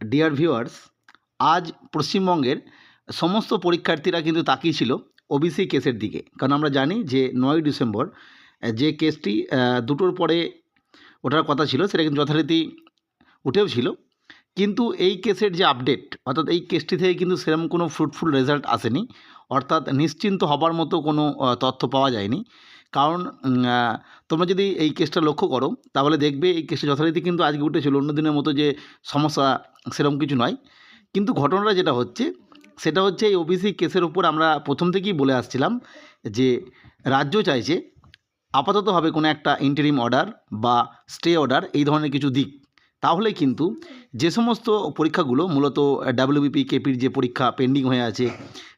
Dear viewers আজ পশ্চিমবঙ্গের সমস্ত পরীক্ষার্থীরা কিন্তু তাকিয়েছিল ওবিসি কেসের দিকে। কারণ আমরা জানি যে নয় ডিসেম্বর, যে কেসটি দুটোর পরে ওঠার কথা ছিল, সেটা কিন্তু যথারীতি উঠেও ছিল। কিন্তু এই কেসের যে আপডেট অর্থাৎ এই কেসটি থেকে কিন্তু সেরকম কোনো ফ্রুটফুল রেজাল্ট আসেনি। অর্থাৎ নিশ্চিন্ত হবার মতো কোনো তথ্য পাওয়া যায়নি। কারণ তোমরা যদি এই কেসটা লক্ষ্য করো, তাহলে দেখবে এই কেসটা যথারীতি কিন্তু আজকে উঠেছিল। অন্য দিনের মতো যে সমস্যা সেরকম কিছু নয়। কিন্তু ঘটনাটা যেটা হচ্ছে, সেটা হচ্ছে এই ওবিসি কেসের উপর আমরা প্রথম থেকেই বলে আসছিলাম যে, রাজ্য চাইছে আপাতত হবে কোনো একটা ইন্টারিম অর্ডার বা স্টে অর্ডার এই ধরনের কিছু দিক। তাহলে কিন্তু যে সমস্ত পরীক্ষাগুলো মূলত ডাব্লিউবিপি কেপির যে পরীক্ষা পেন্ডিং হয়ে আছে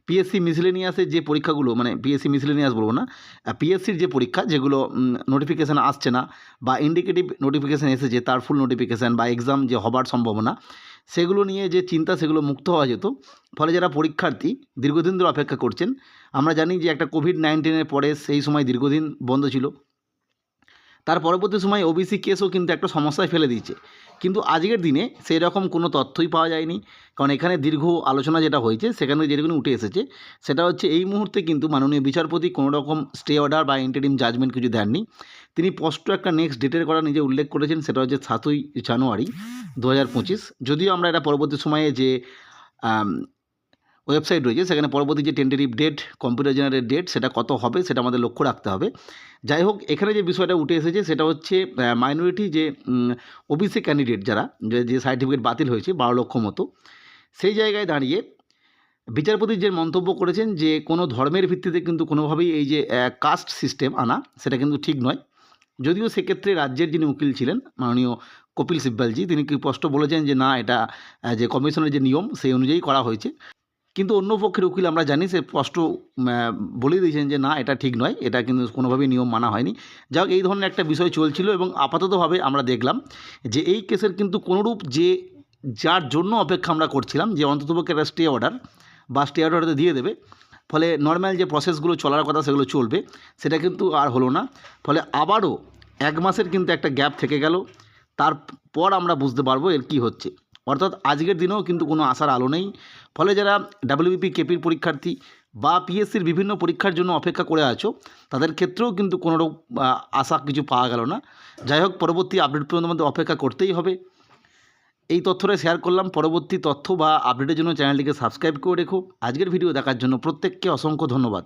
পিএসসি মিসলেনিয়াসের যে পরীক্ষাগুলো মানে পিএসসি মিসলেনিয়াস বলব না পিএসসির যে পরীক্ষা যেগুলো নোটিফিকেশান আসছে না বা ইন্ডিকেটিভ নোটিফিকেশান এসেছে, তার ফুল নোটিফিকেশান বা এক্সাম যে হবার সম্ভাবনা, সেগুলো নিয়ে যে চিন্তা সেগুলো মুক্ত হওয়া যেত। ফলে যারা পরীক্ষার্থী দীর্ঘদিন ধরে অপেক্ষা করছেন, আমরা জানি যে একটা কোভিড নাইন্টিনের পরে সেই সময় দীর্ঘদিন বন্ধ ছিল। তার পরবর্তী সময় ওবিসি কেসও কিন্তু একটা সমস্যায় ফেলে দিয়েছে। কিন্তু আজকের দিনে সেই রকম কোনো তথ্যই পাওয়া যায়নি। কারণ এখানে দীর্ঘ আলোচনা যেটা হয়েছে, সেখানে যেটুকুনি উঠে এসেছে, সেটা হচ্ছে এই মুহূর্তে কিন্তু মাননীয় বিচারপতি কোনো রকম স্টে অর্ডার বা ইন্টারিম জাজমেন্ট কিছু দেননি। তিনি স্পষ্ট একটা নেক্সট ডেটের কথা নিজে উল্লেখ করেছেন, সেটা হচ্ছে সাতই জানুয়ারি দু হাজার পঁচিশ। যদিও আমরা এটা পরবর্তী সময়ে যে ওয়েবসাইট রয়েছে, সেখানে পরবর্তী যে tentative date computer generate date সেটা কত হবে, সেটা আমাদের লক্ষ্য রাখতে হবে। যাই হোক, এখানে যে বিষয়টা উঠে এসেছে, সেটা হচ্ছে মাইনরিটি যে ওবিসি ক্যান্ডিডেট যারা, যে- সার্টিফিকেট বাতিল হয়েছে বারো লক্ষ মতো, সেই জায়গায় দাঁড়িয়ে বিচারপতি যে মন্তব্য করেছেন যে, কোনো ধর্মের ভিত্তিতে কিন্তু কোনোভাবেই এই যে কাস্ট সিস্টেম আনা, সেটা কিন্তু ঠিক নয়। যদিও সেক্ষেত্রে রাজ্যের যিনি উকিল ছিলেন, মাননীয় কপিল সিব্বালজি, তিনি কি স্পষ্ট বলেছেন যে, না, এটা যে কমিশনের যে নিয়ম, সেই অনুযায়ী করা হয়েছে। কিন্তু অন্য পক্ষের উকিল আমরা জানি, সে স্পষ্ট বলে দিয়েছেন যে না, এটা ঠিক নয়, এটা কিন্তু কোনোভাবেই নিয়ম মানা হয়নি। যাই হোক এই ধরনের একটা বিষয় চলছিল এবং আপাততভাবে আমরা দেখলাম যে এই কেসের কিন্তু কোনোরূপ যে, যার জন্য অপেক্ষা আমরা করছিলাম, যে অন্ততপক্ষে একটা স্টে অর্ডার বা স্টে অর্ডার দিয়ে দেবে, ফলে নর্মাল যে প্রসেসগুলো চলার কথা সেগুলো চলবে, সেটা কিন্তু আর হলো না। ফলে আবারও এক মাসের কিন্তু একটা গ্যাপ থেকে গেল, তারপর আমরা বুঝতে পারব এর কী হচ্ছে। অর্থাৎ আজকের দিনেও কিন্তু কোনো আশার আলো নেই। ফলে যারা ডাব্লিউবিপি কেপির পরীক্ষার্থী বা পিএসসির বিভিন্ন পরীক্ষার জন্য অপেক্ষা করে আছো, তাদের ক্ষেত্রেও কিন্তু কোনোরকম আশা কিছু পাওয়া গেল না। যাই হোক, পরবর্তী আপডেট পর্যন্ত আমাদের অপেক্ষা করতেই হবে। এই তথ্যটা শেয়ার করলাম। পরবর্তী তথ্য বা আপডেটের জন্য চ্যানেলটিকে সাবস্ক্রাইব করে রেখো। আজকের ভিডিও দেখার জন্য প্রত্যেককে অসংখ্য ধন্যবাদ।